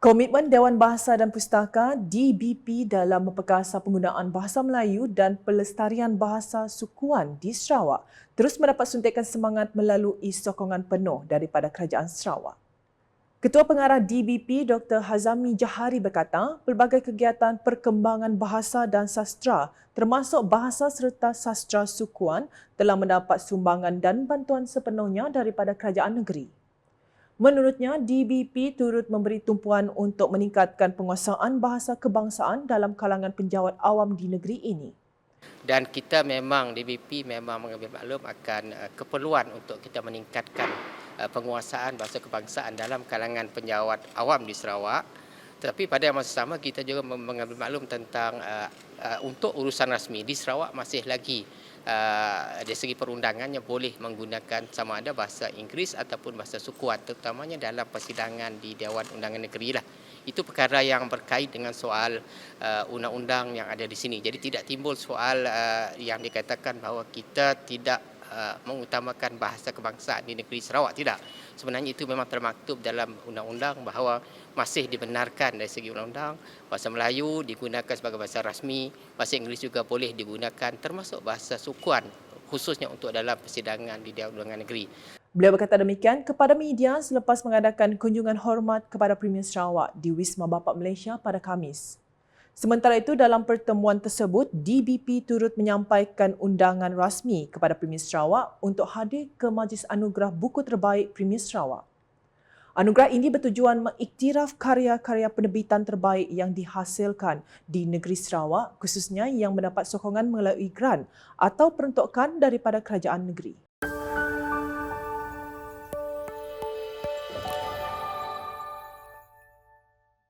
Komitmen Dewan Bahasa dan Pustaka DBP dalam memperkasa penggunaan bahasa Melayu dan pelestarian bahasa sukuan di Sarawak terus mendapat suntikan semangat melalui sokongan penuh daripada Kerajaan Sarawak. Ketua Pengarah DBP Dr. Hazami Jahari berkata, pelbagai kegiatan perkembangan bahasa dan sastra termasuk bahasa serta sastra sukuan telah mendapat sumbangan dan bantuan sepenuhnya daripada kerajaan negeri. Menurutnya, DBP turut memberi tumpuan untuk meningkatkan penguasaan bahasa kebangsaan dalam kalangan penjawat awam di negeri ini. Dan kita memang, DBP memang mengambil maklum akan uh, keperluan untuk kita meningkatkan uh, penguasaan bahasa kebangsaan dalam kalangan penjawat awam di Sarawak. Tetapi pada masa sama kita juga mengambil maklum tentang uh, uh, untuk urusan rasmi di Sarawak masih lagi uh, dari segi perundangannya boleh menggunakan sama ada bahasa Inggeris ataupun bahasa sukuan terutamanya dalam persidangan di Dewan Undangan Negeri lah. Itu perkara yang berkait dengan soal uh, undang-undang yang ada di sini. Jadi tidak timbul soal uh, yang dikatakan bahawa kita tidak uh, mengutamakan bahasa kebangsaan di negeri Sarawak. Tidak. Sebenarnya itu memang termaktub dalam undang-undang bahawa masih dibenarkan dari segi undang-undang bahasa Melayu digunakan sebagai bahasa rasmi, bahasa Inggeris juga boleh digunakan termasuk bahasa sukuan khususnya untuk dalam persidangan di Dewan Undangan Negeri. Beliau berkata demikian kepada media selepas mengadakan kunjungan hormat kepada Premier Sarawak di Wisma Bapak Malaysia pada Kamis. Sementara itu, dalam pertemuan tersebut, DBP turut menyampaikan undangan rasmi kepada Premier Sarawak untuk hadir ke Majlis Anugerah Buku Terbaik Premier Sarawak. Anugerah ini bertujuan mengiktiraf karya-karya penerbitan terbaik yang dihasilkan di negeri Sarawak khususnya yang mendapat sokongan melalui grant atau peruntukan daripada kerajaan negeri.